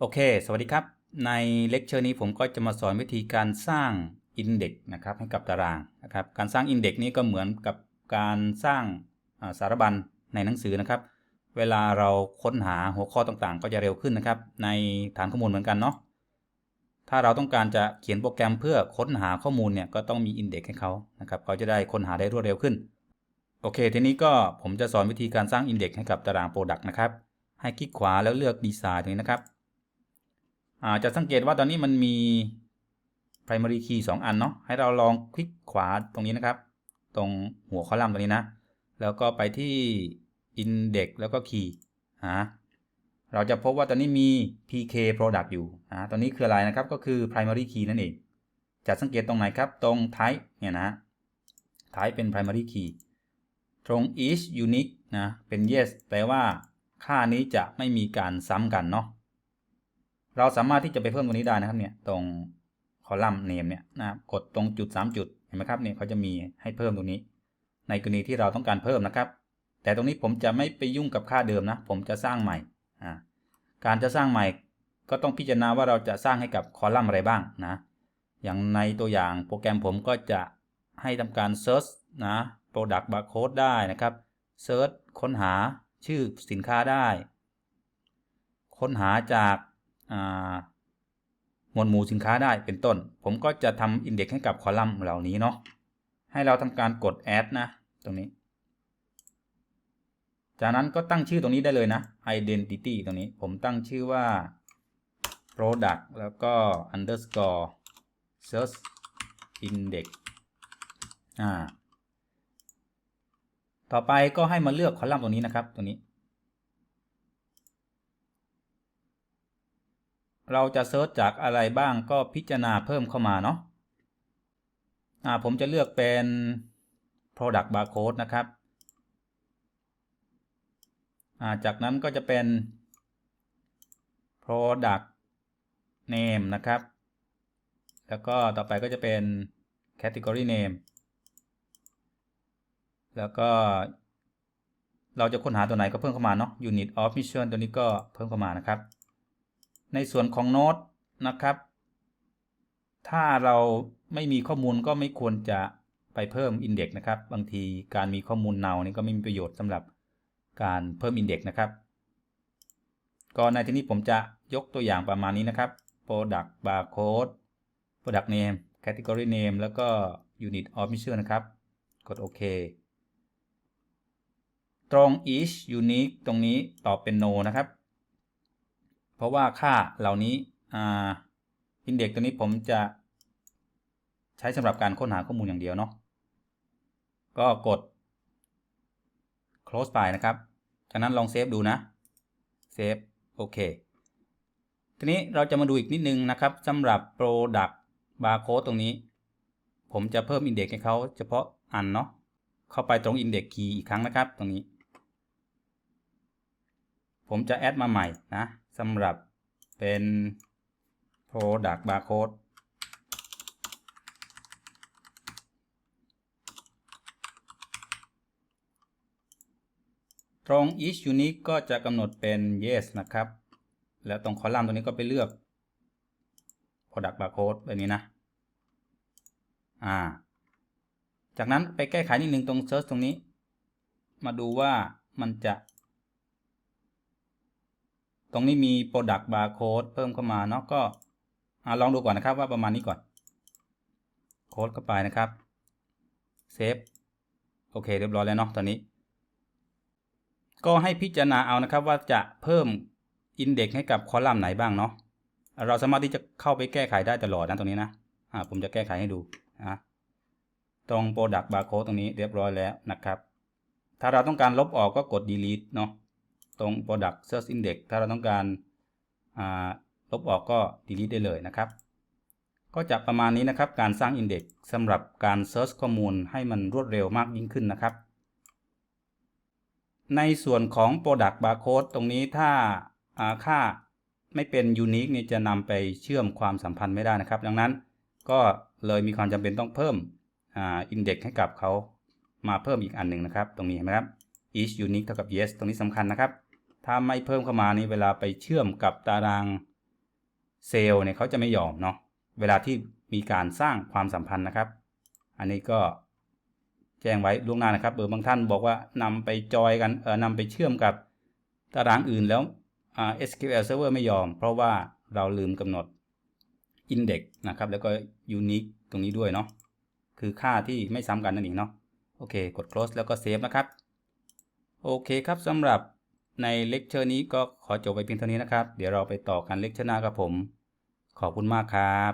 โอเค สวัสดีครับ ในเลคเชอร์นี้ผมก็จะมาสอนวิธีการสร้างอินเด็กซ์นะครับให้กับตารางนะครับ การสร้างอินเด็กซ์นี้ก็เหมือนกับการสร้างสารบัญในหนังสือนะครับ เวลาเราค้นหาหัวข้อต่างๆ ก็จะเร็วขึ้นนะครับ ในฐานข้อมูลเหมือนกันเนาะ ถ้าเราต้องการจะเขียนโปรแกรมเพื่อค้นหาข้อมูลเนี่ยก็ต้องมีอินเด็กซ์ให้เขานะครับเขาจะได้ค้นหาได้รวดเร็วขึ้น โอเค ทีนี้ก็ผมจะสอนวิธีการสร้างอินเด็กซ์ให้กับตารางโปรดักต์นะครับ ให้คลิกขวาแล้วเลือกดีไซน์ตรงนี้นะครับ จะสังเกตว่าตอนนี้มันมี primary key 2 อันเนาะให้เราลองคลิกขวาตรงนี้นะครับ ตรงหัวคอลัมน์ตรงนี้นะ แล้วก็ไปที่ index แล้วก็ key ฮะเราจะพบว่าตอนนี้มี pk product อยู่อ่าตอนนี้คืออะไรนะครับก็คือ primary key นั่นเอง จะสังเกตตรงไหนครับ ตรง type เนี่ยนะ type เป็น primary key ตรง each unique นะ เป็น yes แปลว่าค่านี้จะไม่มีการซ้ำกันเนาะ เราสามารถที่จะไปเพิ่มตรงนี้ได้นะครับเนี่ยตรงคอลัมน์ name เนี่ยนะครับกดตรงจุด 3 จุดเห็นไหมครับเนี่ยเขาจะมีให้เพิ่มตรงนี้ ในกรณีที่เราต้องการเพิ่มนะครับ แต่ตรงนี้ผมจะไม่ไปยุ่งกับค่าเดิมนะ ผมจะสร้างใหม่อ่าการจะสร้างใหม่ก็ต้องพิจารณาว่าเราจะสร้างให้กับคอลัมน์อะไรบ้างนะ อย่างในตัวอย่างโปรแกรมผมก็จะให้ทำการ search นะ product barcode ได้นะครับ search ค้นหาชื่อสินค้าได้ ค้นหาจาก หมวดหมู่สินค้าได้เป็นต้น ผมก็จะทำอินเด็กซ์ให้กับคอลัมน์เหล่านี้เนาะให้เราทำการกด add นะ ตรงนี้ จากนั้นก็ตั้งชื่อตรงนี้ได้เลยนะ identity ตรงนี้ผมตั้งชื่อว่า product แล้วก็ underscore search index อ่า ต่อไปก็ให้มาเลือกคอลัมน์ตรงนี้นะครับ ตรงนี้ เราจะเซิร์ชจากอะไรบ้างก็พิจารณาเพิ่มเข้ามาเนาะอ่าผมจะเลือกเป็น product barcode นะครับอ่าจากนั้นก็จะเป็น product name นะครับ แล้วก็ต่อไปก็จะเป็น category name แล้วก็เราจะค้นหาตัวไหนก็เพิ่มเข้ามาเนาะ unit of mission ตัวนี้ก็เพิ่มเข้ามานะครับ ในส่วนของโน้ตนะครับ ถ้าเราไม่มีข้อมูลก็ไม่ควรจะไปเพิ่มอินเด็กซ์นะครับ บางทีการมีข้อมูลเนานี่ก็ไม่มีประโยชน์สำหรับการเพิ่มอินเด็กซ์นะครับ ก็ในที่นี้ผมจะยกตัวอย่างประมาณนี้นะครับ product barcode product name category name แล้วก็ unit of mission นะครับ กดโอเคตรง each unique ตรงนี้ตอบเป็น no นะครับ เพราะว่าค่าเหล่านี้อินเด็กตัวนี้ผมจะใช้สำหรับการค้นหาข้อมูลอย่างเดียวเนาะก็กด close ไปนะครับ จากนั้นลองเซฟดูนะเซฟโอเค ทีนี้เราจะมาดูอีกนิดนึงนะครับสำหรับ product barcode ตรงนี้ ผมจะเพิ่มอินเด็กให้เขาเฉพาะอันเนาะเข้าไปตรง index key อีกครั้งนะครับ ตรงนี้ ผมจะแอดมาใหม่นะ สำหรับเป็น product barcode ตรง each unique ก็จะกำหนดเป็น yes นะครับ แล้วตรงคอลัมน์ตรงนี้ก็ไปเลือก product barcode แบบนี้นะ อ่า จากนั้นไปแก้ไขนิดนึงตรง search ตรงนี้ มาดูว่ามันจะ ตรงนี้มี product barcode เพิ่มเข้ามาเนาะก็อลองดูก่อนนะครับว่าประมาณนี้ก่อน โค้ดเข้าไปนะครับ เซฟ โอเค เรียบร้อยแล้วเนาะตอนนี้ ก็ให้พิจารณาเอานะครับว่าจะเพิ่มอินเด็กซ์ให้กับคอลัมน์ไหนบ้างเนาะ เราสามารถที่จะเข้าไปแก้ไขได้ตลอดนะตรงนี้นะอ่าผมจะแก้ไขให้ดูนะตรง product barcode ตรงนี้เรียบร้อยแล้วนะครับ ถ้าเราต้องการลบออกก็กด delete เนาะ ตรง product search index ถ้าเราต้องการลบออกก็ delete ได้เลยนะครับ ก็จะประมาณนี้นะครับ การสร้าง index สำหรับการ search ข้อมูลให้มันรวดเร็วมากยิ่งขึ้นนะครับ ในส่วนของ product barcode ตรงนี้ถ้าค่าไม่เป็น unique นี่จะนำไปเชื่อมความสัมพันธ์ไม่ได้นะครับ ดังนั้นก็เลยมีความจำเป็นต้องเพิ่มอินเด็กซ์ให้กับเขามาเพิ่มอีกอันหนึ่งนะครับ ตรงนี้เห็นไหมครับ each unique เท่ากับ yes ตรงนี้สำคัญนะครับ ถ้าไม่เพิ่มเข้ามานี่เวลาไปเชื่อมกับตารางเซลล์เนี่ยเขาจะไม่ยอมเนาะเวลาที่มีการสร้างความสัมพันธ์นะครับ อันนี้ก็แจ้งไว้ล่วงหน้านะครับเออบางท่านบอกว่านำไปจอยกันเออนำไปเชื่อมกับตารางอื่นแล้วอ่ SQL Server ไม่ยอม เพราะว่าเราลืมกำหนด index นะครับ แล้วก็ unique ตรงนี้ด้วยเนาะคือค่าที่ไม่ซ้ำกันนั่นเองเนาะโอเค กด close แล้วก็ save นะครับ โอเคครับสำหรับ ในเลคเชอร์นี้ก็ขอจบไปเพียงเท่านี้นะครับ เดี๋ยวเราไปต่อกันเลคเชอร์หน้ากับผม ขอบคุณมากครับ